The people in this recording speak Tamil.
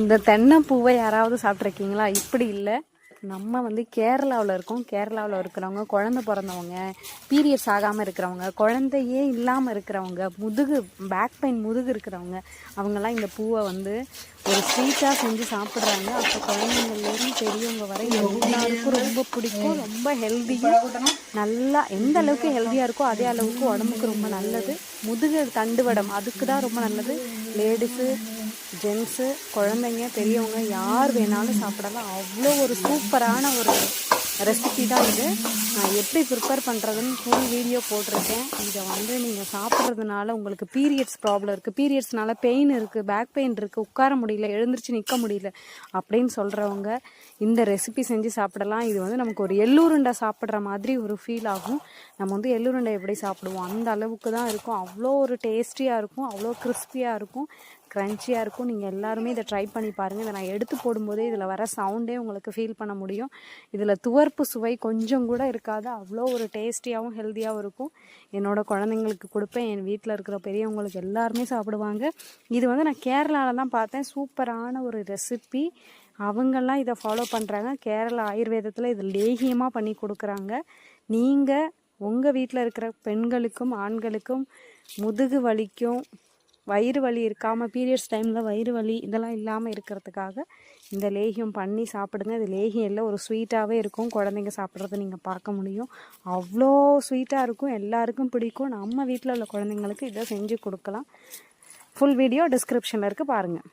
இந்த தென்னை பூவை யாராவது சாப்பிட்ருக்கீங்களா? இப்படி இல்லை. நம்ம வந்து கேரளாவில் இருக்கோம். கேரளாவில் இருக்கிறவங்க குழந்த பிறந்தவங்க பீரியட்ஸ் ஆகாமல் இருக்கிறவங்க குழந்தையே இல்லாமல் இருக்கிறவங்க முதுகு பேக் பெயின் முதுகு இருக்கிறவங்க அவங்கெல்லாம் இந்த பூவை வந்து ஒரு ஸ்வீட்டாக செஞ்சு சாப்பிட்றாங்க. அப்போ குழந்தைங்கள்லேருந்து பெரியவங்க வரை எல்லாருக்கும் ரொம்ப பிடிக்கும். ரொம்ப ஹெல்த்தியாக நல்லா எந்த அளவுக்கு ஹெல்த்தியாக இருக்கோ அதே அளவுக்கு உடம்புக்கு ரொம்ப நல்லது. முதுகு தண்டுவடம் அதுக்கு தான் ரொம்ப நல்லது. லேடிஸு ஜென்ஸு குழந்தைங்க பெரியவங்க யார் வேணாலும் சாப்பிடலாம். அவ்வளோ ஒரு சூப்பரான ஒரு ரெசிபி தான் இது. நான் எப்படி ப்ரிப்பேர் பண்ணுறதுன்னு ஃபுல் வீடியோ போட்டிருக்கேன். இதை வந்து நீங்கள் சாப்பிட்றதுனால உங்களுக்கு பீரியட்ஸ் ப்ராப்ளம் இருக்குது பீரியட்ஸ்னால பெயின் இருக்குது பேக் பெயின் இருக்குது உட்கார முடியல எழுந்திரிச்சு நிற்க முடியல அப்படின்னு சொல்கிறவங்க இந்த ரெசிபி செஞ்சு சாப்பிடலாம். இது வந்து நமக்கு ஒரு எள்ளுருண்டை சாப்பிட்ற மாதிரி ஒரு ஃபீல் ஆகும். நம்ம வந்து எள்ளுருண்டை எப்படி சாப்பிடுவோம்? அந்த அளவுக்கு தான் இருக்கும். அவ்வளோ ஒரு டேஸ்டியாக இருக்கும். அவ்வளோ கிறிஸ்பியாக இருக்கும். க்ரன்ச்சியாக இருக்கும். நீங்கள் எல்லாருமே இதை ட்ரை பண்ணி பாருங்கள் இதை நான் எடுத்து போடும்போதே இதில் வர சவுண்டே உங்களுக்கு ஃபீல் பண்ண முடியும். இதில் துவர்ப்பு சுவை கொஞ்சம் கூட இருக்காது. அவ்வளோ ஒரு டேஸ்டியாகவும் ஹெல்த்தியாகவும் இருக்கும். என்னோடய குழந்தைங்களுக்கு கொடுப்பேன். என் வீட்டில் இருக்கிற பெரியவங்களுக்கு எல்லாருமே சாப்பிடுவாங்க. இது வந்து நான் கேரளாவில் தான் பார்த்தேன். சூப்பரான ஒரு ரெசிபி அவங்கெல்லாம் இதை ஃபாலோ பண்ணுறாங்க கேரளா ஆயுர்வேதத்தில் இது லேகியமாக பண்ணி கொடுக்குறாங்க. நீங்கள் உங்கள் வீட்டில் இருக்கிற பெண்களுக்கும் ஆண்களுக்கும் முதுகு வலிக்கும் வயிறு வலி இருக்காமல் பீரியட்ஸ் டைமில் வயிறு வலி இதெல்லாம் இல்லாமல் இருக்கிறதுக்காக இந்த லேகியம் பண்ணி சாப்பிடுங்க. இது லேகியம் இல்லை ஒரு ஸ்வீட்டாகவே இருக்கும். குழந்தைங்க சாப்பிட்றத நீங்கள் பார்க்க முடியும். அவ்வளோ ஸ்வீட்டாக இருக்கும். எல்லாருக்கும் பிடிக்கும். நம்ம வீட்டில் உள்ள குழந்தைங்களுக்கு இதை செஞ்சு கொடுக்கலாம். ஃபுல் வீடியோ டிஸ்கிரிப்ஷனில் இருக்குது பாருங்கள்